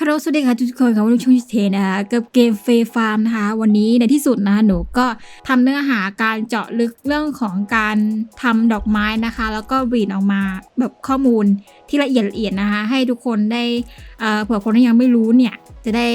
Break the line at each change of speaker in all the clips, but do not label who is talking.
ฮัลโหลสวัสดีค่ะทุกคนค่ะวันนี้ช่วงเทนะคะกับเกมเฟฟาร์มนะคะวันนี้ในที่สุดนะคะหนูก็ทำเนื้อหาการเจาะลึกเรื่องของการทำดอกไม้นะคะ แล้วก็บีดออกมาแบบข้อมูลที่ละเอียดละเอียดนะคะ ให้ทุกคนได้เผื่อคนที่ยังไม่รู้เนี่ย จะได้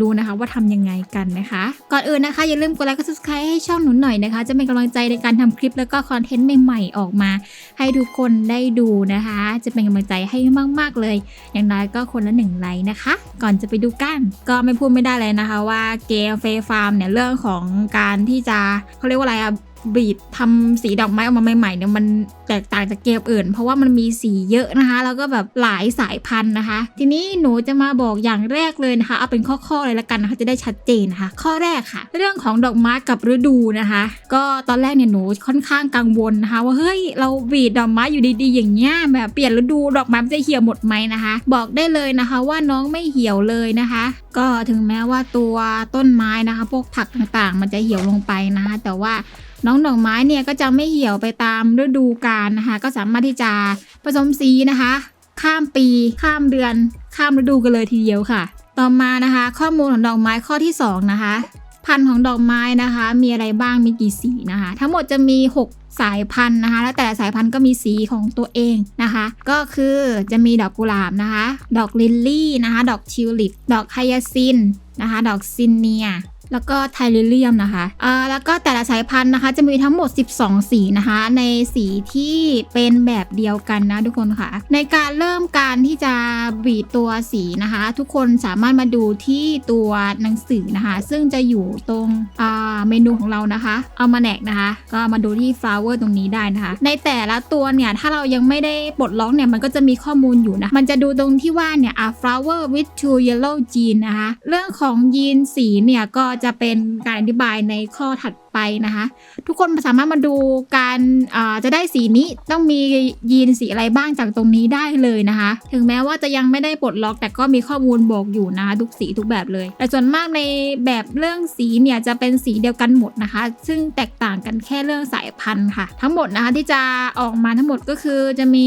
รู้นะคะว่าทำยังไงกันนะคะ ก่อนอื่นนะคะอย่าลืมกดไลค์กด subscribe ให้ช่องหนูหน่อยนะคะ จะเป็นกำลังใจในการทำคลิปแล้วก็คอนเทนต์ใหม่ๆออกมา ให้ทุกคนได้ดูนะคะ จะเป็นกำลังใจให้มากๆเลย อย่างน้อยก็คนละหนึ่งไลค์นะคะ ก่อนจะไปดูกัน ก็ไม่พูดไม่ได้เลยนะคะ ว่าเกมเฟฟาร์มเนี่ยเรื่องของการที่จะเขาเรียกว่าอะไรอะ บีดทำสีดอกไม้ออกมาใหม่ๆเนี่ยมันแตกต่างจากเกมอื่น เพราะว่ามันมีสีเยอะนะคะ แล้วก็แบบหลายสายพันธุ์นะคะ ทีนี้หนูจะมาบอกอย่างแรกเลยนะคะ เอาเป็นข้อๆเลยละกันนะคะจะได้ชัดเจนนะคะ ข้อแรกค่ะ เรื่องของดอกไม้กับฤดูนะคะ ก็ตอนแรกเนี่ยหนูค่อนข้างกังวลนะคะ ว่าเฮ้ยเราบีดดอกไม้อยู่ดีๆ อย่างเงี้ยแบบเปลี่ยนฤดูดอกไม้จะเหี่ยวหมดไหมนะคะ บอกได้เลยนะคะว่าน้องไม่เหี่ยวเลยนะคะ ก็ถึงแม้ว่าตัวต้นไม้นะคะ พวกผักต่างๆ มันจะเหี่ยวลงไปนะคะแต่ว่า น้องดอกไม้เนี่ยก็จะไม่เหี่ยวไปตามฤดูกาลนะคะ ก็สามารถที่จะผสมสีนะคะ ข้ามปี ข้ามเดือน ข้ามฤดูกันเลยทีเดียวค่ะ ต่อมานะคะ ข้อมูลของดอกไม้ข้อที่สองนะคะ พันธุ์ของดอกไม้นะคะ มีอะไรบ้างมีกี่สีนะคะ ทั้งหมดจะมี 6 สายพันธุ์นะคะ แล้วแต่ละสายพันธุ์ก็มีสีของตัวเองนะคะ ก็คือจะมีดอกกุหลาบนะคะ ดอกลิลลี่นะคะ ดอกทิวลิป ดอกไฮยาซินนะคะ ดอกซินเนีย แล้วก็ไทลิเลียมนะคะอ่าแล้วก็แต่ละสายพันธุ์นะคะ จะมีทั้งหมด 12 สีนะคะ ในสีที่เป็นแบบเดียวกันนะทุกคนค่ะ ในการเริ่มการที่จะบีดตัวสีนะคะ ทุกคนสามารถมาดูที่ตัวหนังสือนะคะ ซึ่งจะอยู่ตรงอ่าเมนูของเรานะคะ เอามาแนกนะคะ ก็มาดูที่ flower ตรงนี้ได้นะคะ ในแต่ละตัวเนี่ยถ้าเรายังไม่ได้ปลดล็อกเนี่ยมันก็จะมีข้อมูลอยู่นะ มันจะดูตรงที่ว่าเนี่ยอ่า flower with two yellow gene นะคะ เรื่องของยีนสีเนี่ยก็จะเป็นการอธิบายในข้อถัดไปนะคะ ทุกคนสามารถมาดูการาจะได้สีนี้ต้องมียีนสีอะไรบ้างจากตรงนี้ได้เลยนะคะ ถึงแม้ว่าจะยังไม่ได้ปลดล็อก แต่ก็มีข้อมูลบอกอยู่นะคะทุกสีทุกแบบเลย แต่ส่วนมากในแบบเรื่องสีเนี่ยจะเป็นสีเดียวกันหมดนะคะ ซึ่งแตกต่างกันแค่เรื่องสายพันธุ์ค่ะ ทั้งหมดนะคะที่จะออกมาทั้งหมดก็คือจะมี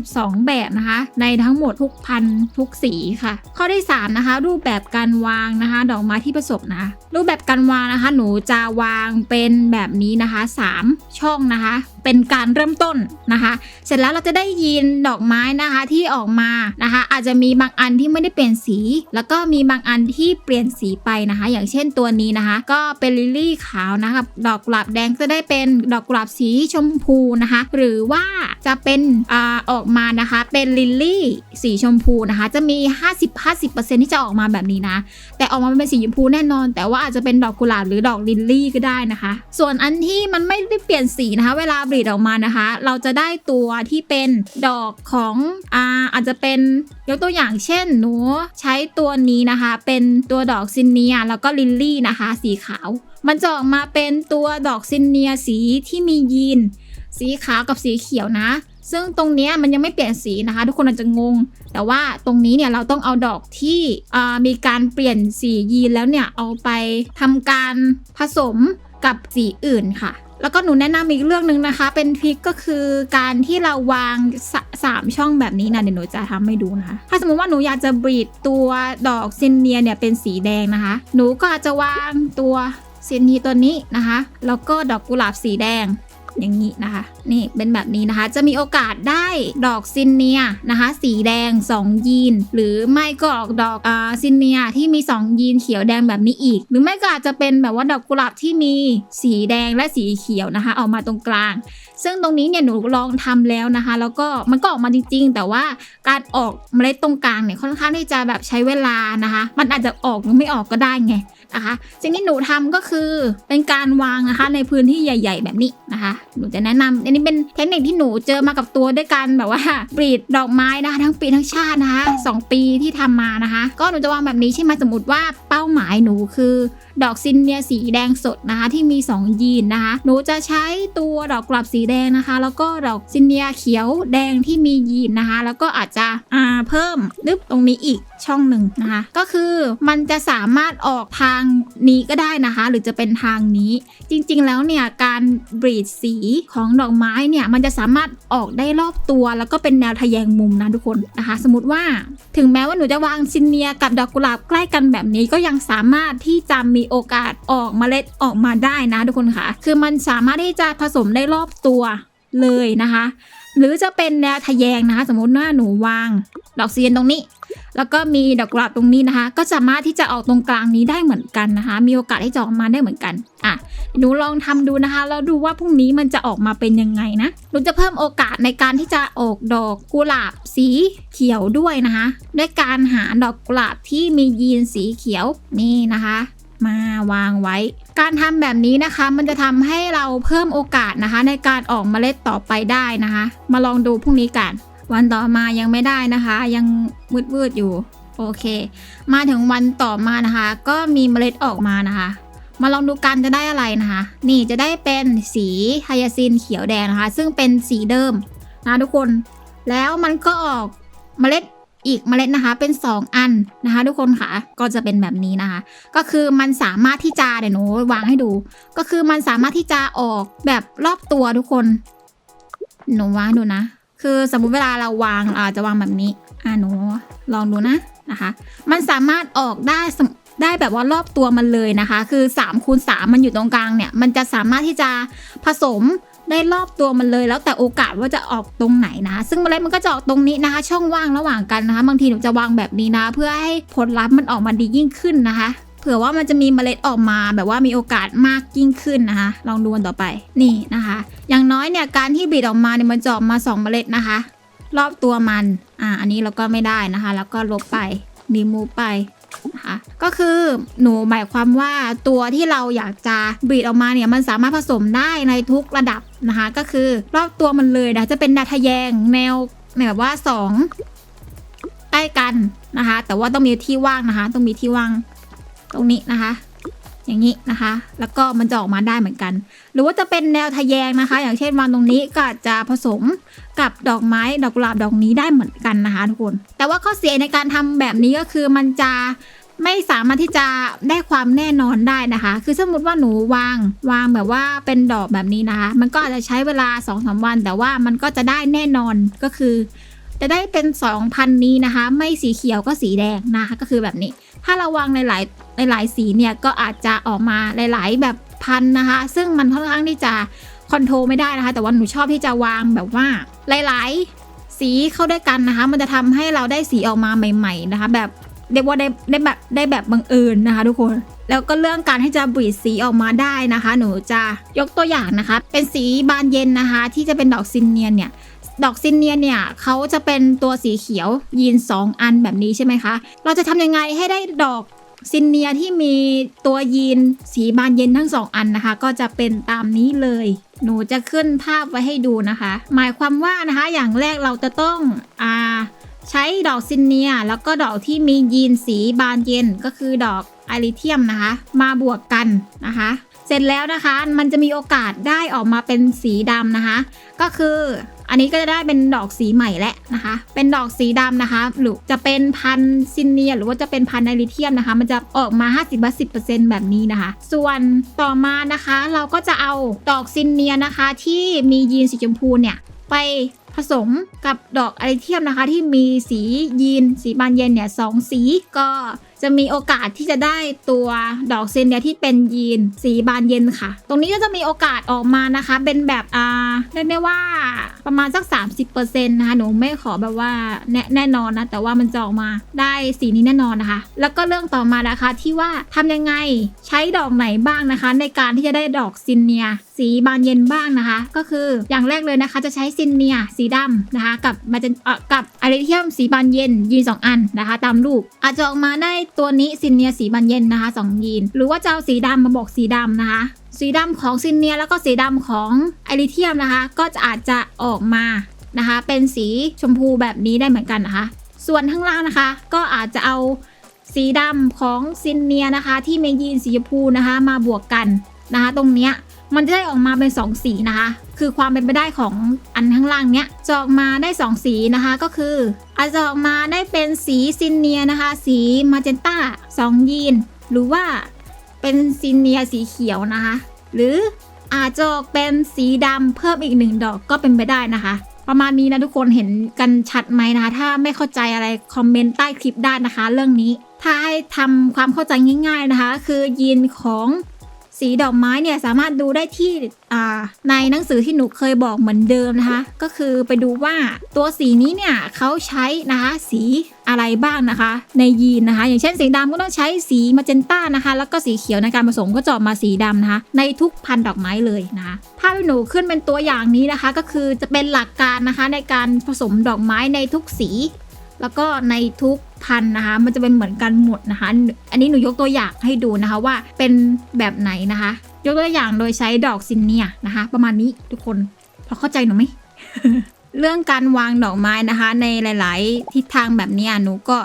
72 แบบนะคะ ในทั้งหมดทุกพันธุ์ทุกสีค่ะ ข้อที่สามนะคะ รูปแบบการวางนะคะ ดอกไม้ที่ผสมนะะรูปแบบการวางนะคะ หนูจะวางเป็นแบบนี้นะคะ 3 ช่องนะคะ เป็นการเริ่มต้นนะคะ เสร็จแล้วเราจะได้ยินดอกไม้นะคะที่ออกมานะคะ อาจจะมีบางอันที่ไม่ได้เปลี่ยนสี แล้วก็มีบางอันที่เปลี่ยนสีไปนะคะ อย่างเช่นตัวนี้นะคะ ก็เป็นลิลลี่ขาวนะคะดอกกุหลาบแดงจะได้เป็นดอกกุหลาบสีชมพูนะคะ หรือว่าจะเป็นอาออกมานะคะ เป็นลิลลี่สีชมพูนะคะ จะมี 50 50 ที่จะออกมาแบบนี้นะ แต่ออกมาเป็นสีชมพูแน่นอน แต่ว่าอาจจะเป็นดอกกุหลาบหรือดอกลิลลี่ก็ได้นะคะ ส่วนอันที่มันไม่ได้เปลี่ยนสีนะคะ เวลาบรีดออกมานะคะ เราจะได้ตัวที่เป็นดอกของอาอาจจะเป็นยกตัวอย่างเช่น หนูใช้ตัวนี้นะคะ เป็นตัวดอกซินเนียแล้วก็ลิลลี่นะคะ สีขาว มันจะออกมาเป็นตัวดอกซินเนียสีที่มียีน สีขาวกับสีเขียวนะ ซึ่งตรงนี้มันยังไม่เปลี่ยนสีนะคะ ทุกคนอาจจะงง แต่ว่าตรงนี้เนี่ยเราต้องเอาดอกที่มีการเปลี่ยนสียีนแล้วเนี่ยเอาไปทำการผสมกับสีอื่นค่ะ แล้วก็หนูแนะนำอีกเรื่องหนึ่งนะคะ เป็นทริคก็คือการที่เราวางสสามช่องแบบนี้นะเดี๋ยวหนูจะทำให้ดูนะคะ ถ้าสมมติว่าหนูอยากจะบีดตัวดอกซินเนียเนี่ยเป็นสีแดงนะคะ หนูก็อาจจะวางตัวซินเนียตัวนี้นะคะ แล้วก็ดอกกุหลาบสีแดง อย่างนี้นะคะ นี่เป็นแบบนี้นะคะ จะมีโอกาสได้ดอกซินเนียนะคะ สีแดง 2 ยีน หรือไม่ก็ออกดอกอ่าซินเนียที่มี 2 ยีนเขียวแดงแบบนี้อีก หรือไม่ก็อาจจะเป็นแบบว่าดอกกุหลาบที่มีสีแดงและสีเขียวนะคะ ออกมาตรงกลาง ซึ่งตรงนี้เนี่ยหนูลองทำแล้วนะคะ แล้วก็มันก็ออกมาจริง ๆ แต่ว่าการออกเมล็ดตรงกลางเนี่ยค่อนข้างที่จะแบบใช้เวลานะคะ มันอาจจะออกหรือไม่ออกก็ได้ไง นะคะสิ่งที่หนูทำก็คือเป็นการวางนะคะในพื้นที่ใหญ่ ๆ แบบนี้นะคะ หนูจะแนะนำอันนี้เป็นเทคนิคที่หนูเจอมากับตัวด้วยกันแบบว่าปรีดดอกไม้นะคะทั้งปีทั้งชาตินะคะสองปีที่ทำมานะคะ ก็หนูจะวางแบบนี้ใช่ไหมสมมติว่าเป้าหมายหนูคือดอกซินเนียสีแดงสดนะคะที่มี 2 ยีนนะคะ หนูจะใช้ตัวดอกกลับสีแดงนะคะ แล้วก็ดอกซินเนียเขียวแดงที่มียีนนะคะ แล้วก็อาจจะอ่าเพิ่มนึบตรงนี้อีกช่องหนึ่งนะคะ ก็คือมันจะสามารถออกทางางนี้ก็ได้นะคะ หรือจะเป็นทางนี้ จริงๆแล้วเนี่ยการบรีดสีของดอกไม้เนี่ยมันจะสามารถออกได้รอบตัวแล้วก็เป็นแนวทะแยงมุมนะทุกคนนะคะ สมมติว่าถึงแม้ว่าหนูจะวางซินเนียกับดอกกุหลาบใกล้กันแบบนี้ก็ยังสามารถที่จะมีโอกาสออกเมล็ดออกมาได้นะทุกคนค่ะ คือมันสามารถที่จะผสมได้รอบตัวเลยนะคะ หรือจะเป็นแนวทะแยงนะคะ สมมติว่าหนูวางดอกเซียนตรงนี้ แล้วก็มีดอกกลาบตรงนี้นะคะ ก็สามารถที่จะออกตรงกลางนี้ได้เหมือนกันนะคะ มีโอกาสที่จะออกมาได้เหมือนกันอะหนูลองทำดูนะคะแล้วดูว่าพรุ่งนี้มันจะออกมาเป็นยังไงนะหนูจะเพิ่มโอกาสในการที่จะออกดอกกุหลาบสีเขียวด้วยนะคะ ด้วยการหาดอกกุหลาบที่มียีนสีเขียวนี่นะคะ มาวางไว้ การทำแบบนี้นะคะมันจะทำให้เราเพิ่มโอกาสนะคะ ในการออกเมล็ดต่อไปได้นะคะ มาลองดูพรุ่งนี้กัน วันต่อมายังไม่ได้นะคะ ยังมืดๆอยู่โอเค มาถึงวันต่อมานะคะ ก็มีเมล็ดออกมานะคะ มาลองดูกันจะได้อะไรนะคะ นี่จะได้เป็นสีไฮยาซินเขียวแดงนะคะ ซึ่งเป็นสีเดิมนะทุกคน แล้วมันก็ออกเมล็ด อีกเมล็ดนะคะ เป็น 2 อันนะคะ ทุกคนค่ะ ก็จะเป็นแบบนี้นะคะ ก็คือมันสามารถที่จะเดี๋ยวหนูวางให้ดู ก็คือมันสามารถที่จะออกแบบรอบตัวทุกคน หนูวางให้ดูนะ คือสมมุติเวลาเราวางอาจจะวางแบบนี้ อ่าหนูลองดูนะนะคะ มันสามารถออกได้ได้แบบว่ารอบตัวมันเลยนะคะ คือ3คูณ3มันอยู่ตรงกลางเนี่ย มันจะสามารถที่จะผสม ได้รอบตัวมันเลยแล้วแต่โอกาสว่าจะออกตรงไหนนะ ซึ่งเมล็ดมันก็จะออกตรงนี้นะคะ ช่องว่างระหว่างกันนะคะ บางทีหนูจะวางแบบนี้นะ เพื่อให้ผลลัพธ์มันออกมาดียิ่งขึ้นนะคะเผื่อว่ามันจะมีเมล็ดออกมาแบบว่ามีโอกาสมากยิ่งขึ้นนะคะ ลองดูกันต่อไปนี่นะคะ อย่างน้อยเนี่ยการที่บีดออกมาเนี่ยมันจะออกมา 2 เมล็ดนะคะ รอบตัวมันอ่าอันนี้เราก็ไม่ได้นะคะ แล้วก็ลบไปดีมูไป นะคะก็คือหนูหมายความว่าตัวที่เราอยากจะบีดออกมาเนี่ยมันสามารถผสมได้ในทุกระดับนะคะ ก็คือรอบตัวมันเลยนะจะเป็นดาทะแยงแนวแบบว่าสองใกล้กันนะคะ แต่ว่าต้องมีที่ว่างนะคะ ต้องมีที่ว่างตรงนี้นะคะ อย่างนี้นะคะ แล้วก็มันจะออกมาได้เหมือนกัน หรือว่าจะเป็นแนวทะแยงนะคะ อย่างเช่นวางตรงนี้ก็จะผสมกับดอกไม้ดอกกุหลาบดอกนี้ได้เหมือนกันนะคะทุกคน แต่ว่าข้อเสียในการทำแบบนี้ก็คือมันจะไม่สามารถที่จะได้ความแน่นอนได้นะคะ คือสมมติว่าหนูวางวางแบบว่าเป็นดอกแบบนี้นะคะ มันก็อาจจะใช้เวลา2อสวัน แต่ว่ามันก็จะได้แน่นอนก็คือ จะได้เป็น2พันนี้นะคะ ไม่สีเขียวก็สีแดงนะคะ ก็คือแบบนี้ ถ้าเราวางในหลายในหลายสีเนี่ยก็อาจจะออกมาหลาย ๆ แบบพันนะคะ ซึ่งมันค่อนข้างที่จะคอนโทรลไม่ได้นะคะ แต่ว่าหนูชอบที่จะวางแบบว่าหลาย ๆ สีเข้าด้วยกันนะคะ มันจะทำให้เราได้สีออกมาใหม่ ๆ นะคะ แบบเรียกว่าได้ได้แบบได้แบบบังเอิญนะคะ ทุกคนแล้วก็เรื่องการที่จะบีดสีออกมาได้นะคะ หนูจะยกตัวอย่างนะคะ เป็นสีบานเย็นนะคะ ที่จะเป็นดอกซินเนียนเนี่ย ดอกซินเนียเนี่ยเขาจะเป็นตัวสีเขียวยีน 2 อันแบบนี้ใช่ไหมคะ เราจะทำยังไงให้ได้ดอกซินเนียที่มีตัวยีนสีบานเย็นทั้ง 2 อันนะคะ ก็จะเป็นตามนี้เลย หนูจะขึ้นภาพไว้ให้ดูนะคะ หมายความว่านะคะอย่างแรกเราจะต้องอาใช้ดอกซินเนียแล้วก็ดอกที่มียีนสีบานเย็นก็คือดอกไอริเทียมนะคะ มาบวกกันนะคะ เสร็จแล้วนะคะ มันจะมีโอกาสได้ออกมาเป็นสีดำนะคะ ก็คืออันนี้ก็จะได้เป็นดอกสีใหม่แล้วนะคะ เป็นดอกสีดำนะคะ หรือจะเป็นพันซินเนียหรือว่าจะเป็นพันไนริเทียมนะคะ มันจะออกมา 50-10%แบบนี้นะคะ ส่วนต่อมานะคะ เราก็จะเอาดอกซินเนียนะคะ ที่มียีนสีชมพูเนี่ยไปผสมกับดอกไอริเทียมนะคะ ที่มีสียีนสีบานเย็นเนี่ยสองสีก็ จะมีโอกาสที่จะได้ตัวดอกเซนเนียที่เป็นยีนสีบานเย็นค่ะ ตรงนี้ก็จะมีโอกาสออกมานะคะ เป็นแบบอ่าเรียกได้ว่าประมาณสัก 30%นะคะหนูไม่ขอแบบว่าแน่แน่นอนนะแต่ว่ามันจะออกมาได้สีนี้แน่นอนนะคะ แล้วก็เรื่องต่อมานะคะที่ว่าทำยังไงใช้ดอกไหนบ้างนะคะ ในการที่จะได้ดอกซินเนียสีบานเย็นบ้างนะคะ ก็คืออย่างแรกเลยนะคะ จะใช้ซินเนียสีดำนะคะ กับมาเจนกับไอริเทียมสีบานเย็นยีน2อันนะคะ ตามรูปอาจจะออกมาได้ตัวนี้ซินเนียสีบานเย็นนะคะ2ยีน หรือว่าจะเอาสีดำมาบอกสีดำนะคะ สีดำของซินเนียแล้วก็สีดำของไอริเทียมนะคะ ก็จะอาจจะออกมานะคะ เป็นสีชมพูแบบนี้ได้เหมือนกันนะคะ ส่วนข้างล่างนะคะ ก็อาจจะเอาสีดำของซินเนียนะคะ ที่เมยีนสีชมพูนะคะ มาบวกกันนะคะ ตรงเนี้ยมันจะได้ออกมาเป็น 2 สีนะคะ คือความเป็นไปได้ของอันข้างล่างเนี้ยจะออกมาได้ 2 สีนะคะก็คืออาจจะออกมาได้เป็นสีซินเนียนะคะ สีมาเจนต้า2ยีน หรือว่าเป็นซินเนียสีเขียวนะคะ หรืออาจจะออกเป็นสีดำเพิ่มอีกหนึ่งดอกก็เป็นไปได้นะคะ ประมาณนี้นะทุกคนเห็นกันชัดไหมนะคะ ถ้าไม่เข้าใจอะไรคอมเมนต์ใต้คลิปได้นะคะ เรื่องนี้ถ้าให้ทำความเข้าใจง่าย ๆนะคะ คือยีนของ สีดอกไม้เนี่ยสามารถดูได้ที่ในหนังสือที่หนูเคยบอกเหมือนเดิมนะคะ ก็คือไปดูว่าตัวสีนี้เนี่ยเขาใช้นะคะสีอะไรบ้างนะคะ ในยีนนะคะ อย่างเช่นสีดำก็ต้องใช้สีมาเจนต้านะคะ แล้วก็สีเขียวในการผสมก็จะออกมาสีดำนะคะ ในทุกพันธุ์ดอกไม้เลยนะคะถ้าหนูขึ้นเป็นตัวอย่างนี้นะคะ ก็คือจะเป็นหลักการนะคะในการผสมดอกไม้ในทุกสี แล้วก็ในทุก พันนะคะ มันจะเป็นเหมือนกันหมดนะคะ อันนี้หนูยกตัวอย่างให้ดูนะคะว่าเป็นแบบไหนนะคะ ยกตัวอย่างโดยใช้ดอกซินเนียนะคะ ประมาณนี้ทุกคนพอเข้าใจหนูไหมเรื่องการวางดอกไม้นะคะ ในหลาย ๆ ทิศทางแบบนี้หนูก็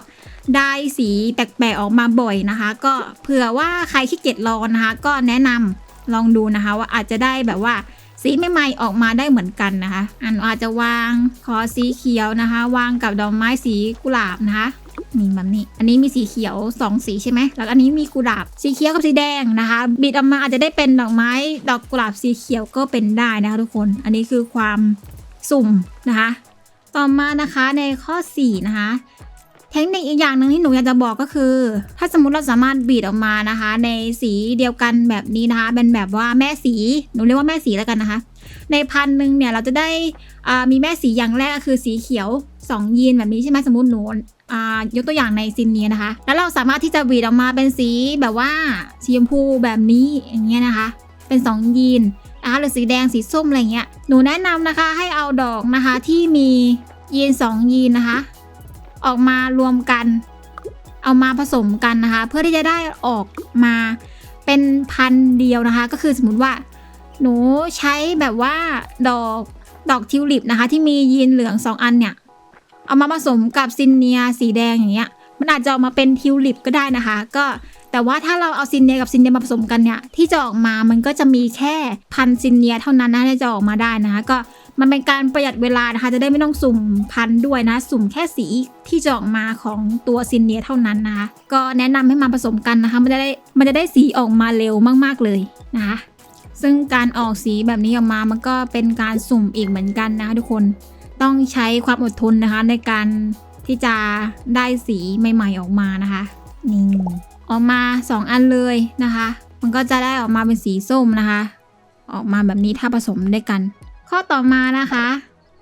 ได้สีแปลกๆออกมาบ่อยนะคะ ก็เผื่อว่าใครขี้เกียจรอนะคะ ก็แนะนำลองดูนะคะ ว่าอาจจะได้แบบว่าสีใหม่ๆออกมาได้เหมือนกันนะคะ อันอาจจะวางคอสีเขียวนะคะ วางกับดอกไม้สีกุหลาบนะคะ นี่แบบนี้อันนี้มีสีเขียวสองสีใช่ไหม แล้วอันนี้มีกุหลาบสีเขียวกับสีแดงนะคะบิดออกมาอาจจะได้เป็นดอกไม้ ดอกกุหลาบสีเขียวก็เป็นได้นะคะทุกคน อันนี้คือความสุ่มนะคะ ต่อมานะคะในข้อ 4 นะคะเทคนิคอีกอย่างหนึ่งที่หนูอยากจะบอกก็คือ ถ้าสมมติเราสามารถบีดออกมานะคะ ในสีเดียวกันแบบนี้นะคะ เป็นแบบว่าแม่สีหนูเรียกว่าแม่สีแล้วกันนะคะ ในพันหนึ่งเนี่ยเราจะได้มีแม่สีอย่างแรกก็คือสีเขียว 2 ยีนแบบนี้ใช่ไหมสมมติหนู ยกตัวอย่างในซินเนียนะคะ แล้วเราสามารถที่จะบีดออกมาเป็นสีแบบว่าสีชมพูแบบนี้อย่างเงี้ยนะคะ เป็น2ยีนนะคะหรือสีแดงสีส้มอะไรเงี้ยหนูแนะนำนะคะให้เอาดอกนะคะที่มียีน2ยีนนะคะ ออกมารวมกัน เอามาผสมกันนะคะ เพื่อที่จะได้ออกมาเป็นพันเดียวนะคะ ก็คือสมมติว่า หนูใช้แบบว่าดอกดอกทิวลิปนะคะ ที่มียีนเหลือง 2 อันเนี่ย เอามาผสมกับซินเนียสีแดงอย่างเงี้ย มันอาจจะออกมาเป็นทิวลิปก็ได้นะคะ ก็แต่ว่าถ้าเราเอาซินเนียกับซินเนียมาผสมกันเนี่ยที่จะออกมามันก็จะมีแค่พันซินเนียเท่านั้นนะที่จะออกมาได้นะคะ ก็มันเป็นการประหยัดเวลานะคะ จะได้ไม่ต้องสุ่มพันด้วยนะ สุ่มแค่สีที่จะออกมาของตัวซินเนียเท่านั้นนะคะ ก็แนะนำให้มาผสมกันนะคะ มันจะได้มันจะได้สีออกมาเร็วมากๆเลยนะคะ ซึ่งการออกสีแบบนี้ออกมามันก็เป็นการสุ่มอีกเหมือนกันนะคะทุกคน ต้องใช้ความอดทนนะคะ ในการที่จะได้สีใหม่ๆออกมานะคะ นี่ออกมา 2 อันเลยนะคะ มันก็จะได้ออกมาเป็นสีส้มนะคะ ออกมาแบบนี้ถ้าผสมด้วยกัน ข้อต่อมานะคะ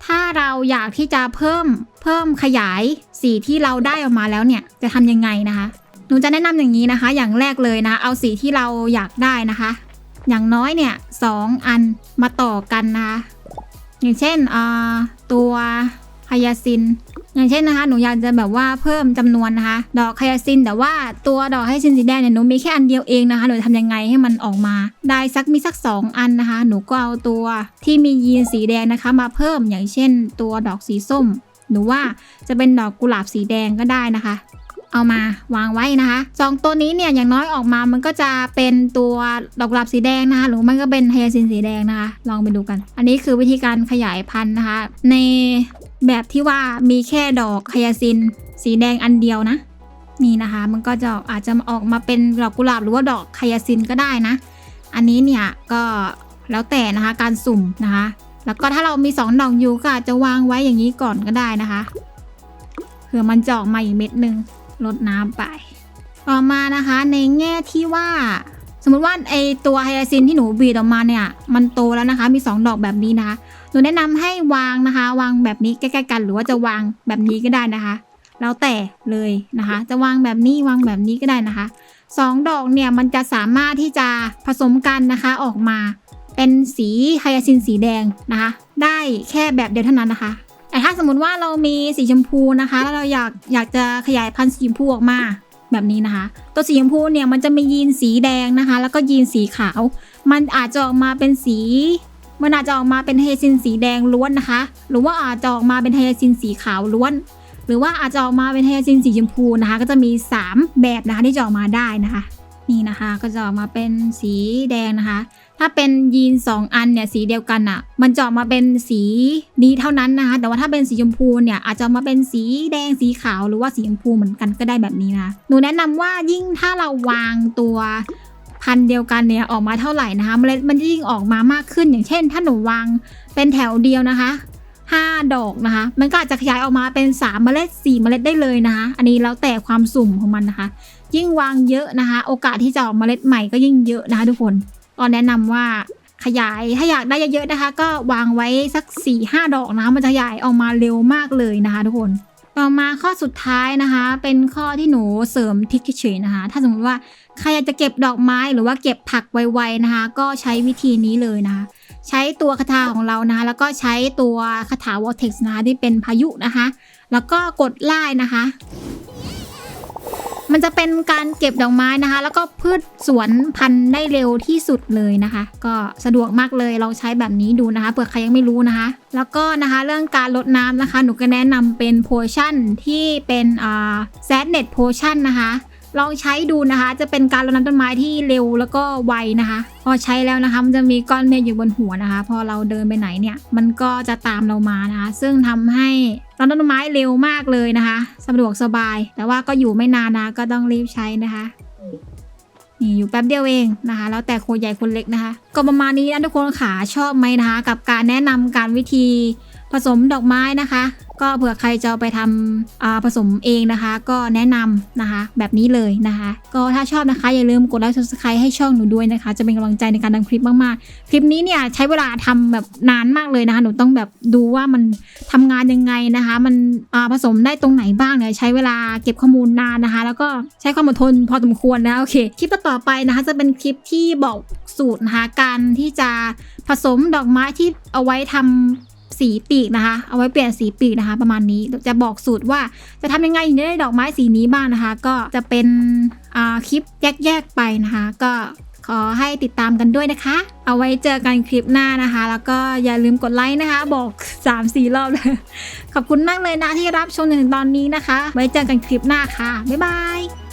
ถ้าเราอยากที่จะเพิ่มเพิ่มขยายสีที่เราได้ออกมาแล้วเนี่ยจะทำยังไงนะคะหนูจะแนะนำอย่างนี้นะคะ อย่างแรกเลยนะ เอาสีที่เราอยากได้นะคะ อย่างน้อยเนี่ยสองอันมาต่อกันนะคะ อย่างเช่นอ่า ตัวไฮยาซิน อย่างเช่นนะคะ หนูอยากจะแบบว่าเพิ่มจำนวนนะคะ ดอกไฮยาซิน แต่ว่าตัวดอกไฮยาซินสีแดงเนี่ยหนูมีแค่อันเดียวเองนะคะ หนูทำยังไงให้มันออกมา ได้สักมีสัก 2 อันนะคะ หนูก็เอาตัวที่มียีนสีแดงนะคะ มาเพิ่มอย่างเช่น ตัวดอกสีส้ม หนูว่าจะเป็นดอกกุหลาบสีแดงก็ได้นะคะ เอามาวางไว้นะคะสองตัวนี้เนี่ยอย่างน้อยออกมามันก็จะเป็นตัวดอกกุหลาบสีแดงนะคะหรือมันก็เป็นไฮยาซินสีแดงนะคะ ลองไปดูกัน อันนี้คือวิธีการขยายพันธุ์นะคะ ในแบบที่ว่ามีแค่ดอกไฮยาซินสีแดงอันเดียวนะนี่นะคะ มันก็จะอาจจะออกมาเป็นดอกกุหลาบหรือว่าดอกไฮยาซินก็ได้นะ อันนี้เนี่ยก็แล้วแต่นะคะการสุ่มนะคะ แล้วก็ถ้าเรามีสองดอกอยู่ก็อาจจะวางไว้อย่างนี้ก่อนก็ได้นะคะเผื่อมันจะออกมาอีกเม็ดหนึ่ง ลดน้ำไป ต่อมานะคะในแง่ที่ว่าสมมติว่าไอตัวไฮยาซินที่หนูบีดออกมาเนี่ยมันโตแล้วนะคะ มี 2 ดอกแบบนี้นะคะหนูแนะนำให้วางนะคะ วางแบบนี้ใกล้ๆกัน หรือว่าจะวางแบบนี้ก็ได้นะคะ แล้วแต่เลยนะคะ จะวางแบบนี้วางแบบนี้ก็ได้นะคะสองดอกเนี่ยมันจะสามารถที่จะผสมกันนะคะออกมา เป็นสีไฮยาซินสีแดงนะคะ ได้แค่แบบเดียวเท่านั้นนะคะ แต่ถ้าสมมติว่าเรามีสีชมพูนะคะ แล้วเราอยากอยากจะขยายพันธุ์สีชมพูออกมาแบบนี้นะคะ ตัวสีชมพูเนี่ยมันจะมียีนสีแดงนะคะ แล้วก็ยีนสีขาว มันอาจจะออกมาเป็นสี มันอาจจะออกมาเป็นไฮซินสีแดงล้วนนะคะ หรือว่าอาจจะออกมาเป็นไฮซินสีขาวล้วน หรือว่าอาจจะออกมาเป็นไฮซินสีชมพูนะคะ ก็จะมี 3 แบบนะคะที่จะออกมาได้นะคะ นี่นะคะก็จะออกมาเป็นสีแดงนะคะ ถ้าเป็นยีน 2 อันเนี่ยสีเดียวกันอะ่ะ มันจะออกมาเป็นสีนี้เท่านั้นนะคะแต่ว่าถ้าเป็นสีชมพูเนี่ยอาจจะมาเป็นสีแดงสีขาวหรือว่าสีชมพูเหมือนกันก็ได้แบบนี้นะหนูแนะนำว่ายิ่งถ้าเราวางตัวพันเดียวกันเนี่ยออกมาเท่าไหร่นะคะเมล็ดมันยิ่งออกมามากขึ้นอย่างเช่น ถ้าหนูวางเป็นแถวเดียวนะคะ 5 ดอกนะคะ มันก็อาจจะขยายออกมาเป็น 3 เมล็ด 4 เมล็ดได้เลยนะคะ อันนี้แล้วแต่ความสุ่มของมันนะคะ ยิ่งวางเยอะนะคะ โอกาสที่จะออกเมล็ดใหม่ก็ยิ่งเยอะนะคะทุกคน ก็แนะนำว่าขยายถ้าอยากได้เยอะๆนะคะ ก็วางไว้สัก4-5ดอกนะคะมันจะขยายออกมาเร็วมากเลยนะคะ ทุกคนต่อมาข้อสุดท้ายนะคะ เป็นข้อที่หนูเสริมทิกเฉยนะคะ ถ้าสมมติว่าใครอยากจะเก็บดอกไม้หรือว่าเก็บผักไวๆนะคะ ก็ใช้วิธีนี้เลยนะคะ ใช้ตัวคาถาของเรานะคะ แล้วก็ใช้ตัวคาถาวอเท็กซ์นะคะที่เป็นพายุนะคะ แล้วก็กดไล่นะคะ มันจะเป็นการเก็บดอกไม้นะคะ แล้วก็พืชสวนพันธุ์ได้เร็วที่สุดเลยนะคะ ก็สะดวกมากเลยลองใช้แบบนี้ดูนะคะเผื่อใครยังไม่รู้นะคะ แล้วก็นะคะเรื่องการลดน้ำนะคะ หนูก็แนะนำเป็นโพชั่นที่เป็นอ่าแซดเน็ตโพชั่นนะคะลองใช้ดูนะคะ จะเป็นการรดน้ำต้นไม้ที่เร็วแล้วก็ไวนะคะ พอใช้แล้วนะคะมันจะมีก้อนเมฆอยู่บนหัวนะคะ พอเราเดินไปไหนเนี่ย มันก็จะตามเรามานะคะ ซึ่งทำให้ รดน้ำต้นไม้เร็วมากเลยนะคะสะดวกสบาย แต่ว่าก็อยู่ไม่นานนะก็ต้องรีบใช้นะคะ นี่อยู่แป๊บเดียวเองนะคะ แล้วแต่คนใหญ่คนเล็กนะคะ ก็ประมาณนี้นะทุกคนค่ะชอบไหมนะคะ กับการแนะนำการวิธีผสมดอกไม้นะคะ ก็เผื่อใครจะไปทำผสมเองนะคะ ก็แนะนำนะคะ แบบนี้เลยนะคะ ก็ถ้าชอบนะคะอย่าลืมกดไลค์ subscribe ให้ช่องหนูด้วยนะคะ จะเป็นกำลังใจในการทำคลิปมากๆ คลิปนี้เนี่ยใช้เวลาทำแบบนานมากเลยนะคะ หนูต้องแบบดูว่ามันทำงานยังไงนะคะ มันผสมได้ตรงไหนบ้างเนี่ยใช้เวลาเก็บข้อมูลนานนะคะ แล้วก็ใช้ความอดทนพอสมควรนะโอเคคลิปต่อไปนะคะ จะเป็นคลิปที่บอกสูตรนะคะการที่จะผสมดอกไม้ที่เอาไว้ทำ สีปีกนะคะ เอาไว้เปลี่ยนสีปีกนะคะ ประมาณนี้จะบอกสูตรว่าจะทำยังไงถึงได้ดอกไม้สีนี้บ้างนะคะ ก็จะเป็นคลิปแยกๆไปนะคะ ก็ขอให้ติดตามกันด้วยนะคะ เอาไว้เจอกันคลิปหน้านะคะ แล้วก็อย่าลืมกดไลค์นะคะ บอก 3-4 รอบเลย ขอบคุณมากเลยนะที่รับชมถึงตอนนี้นะคะ ไว้เจอกันคลิปหน้าค่ะ บ๊ายบาย